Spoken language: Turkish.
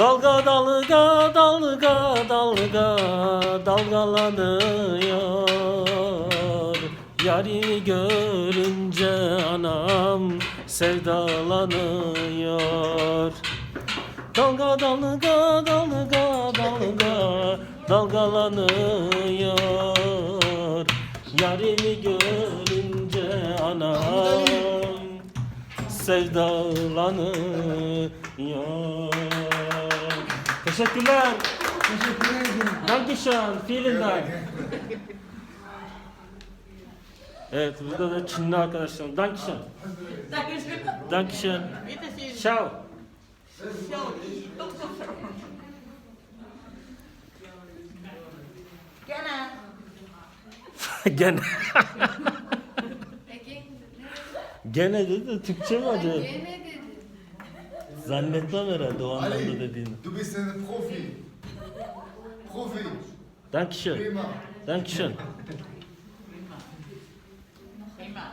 Dalga dalga dalga dalga dalgalanıyor. Yari görünce anam sevdalanıyor. Dalga dalga dalga dalga dalgalanıyor. Yarimi görünce anam sevdalanıyor Teşekkürler. Teşekkür ederim. Dankeschön. Vielen Dank. Evet burada da Çinli arkadaşlarım. Dankeschön. Dankeschön. Ciao. Gene. Ege Gene dedi de Türkçe mi acaba? Gene dedi. Zannetmem herhalde o anlamda dediğini. du bist ein Profi. Profi. Dankeschön. Prima. Dankeschön. Prima.